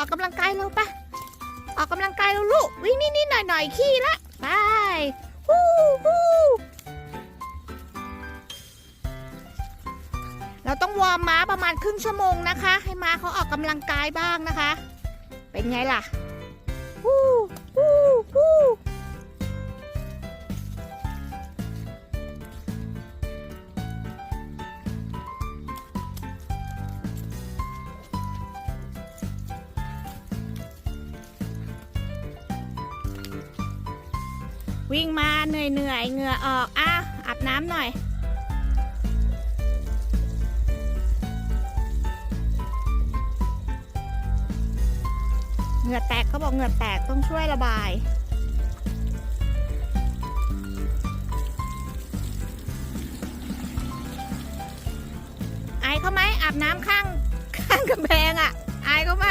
ออกกำลังกายเราปะออกกำลังกายเราลูก วิ่งนิดๆหน่อยๆขี้ละไปฮู้ฮู้เราต้องวอร์มม้าประมาณครึ่งชั่วโมงนะคะ ให้ม้าเขาออกกำลังกายบ้างนะคะ เป็นไงล่ะ วิ่งมาเหนื่อยเหนื่อยเหงื่อออกอะอาบน้ำหน่อย เหงื่อแตกเขาบอกเหงื่อแตกต้องช่วยระบายไอเขาไหมอาบน้ำข้างข้างกำแพงอะ อายเขาไหม